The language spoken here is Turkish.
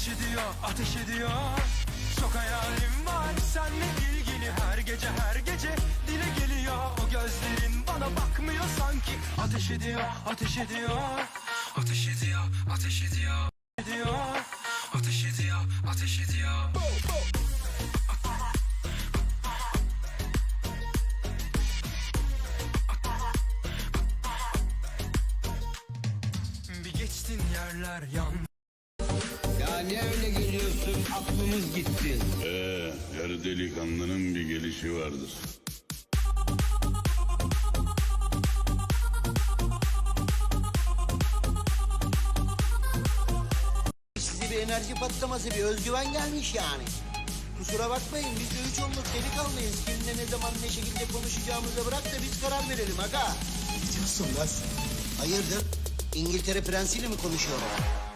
Ateş ediyor, ateş ediyor. Çok hayalim var seninle ilgili. Her gece her gece dile geliyor. O gözlerin bana bakmıyor sanki. Ateş ediyor, ateş ediyor. Ateş ediyor, ateş ediyor ediyor. Ateş ediyor, ateş ediyor. Bir geçtin yerler yan Ya ne öyle geliyorsun aklımız gitti. Ee, her delikanlının bir gelişi vardır. Size bir enerji patlaması bir özgüven gelmiş yani. Kusura bakmayın biz de üç onluk delikanlıyız. Kimle ne zaman ne şekilde konuşacağımıza bırak da biz karar verelim aga. Ne diyorsun lan sen? Hayırdır? İngiltere prensiyle mi konuşuyorlar?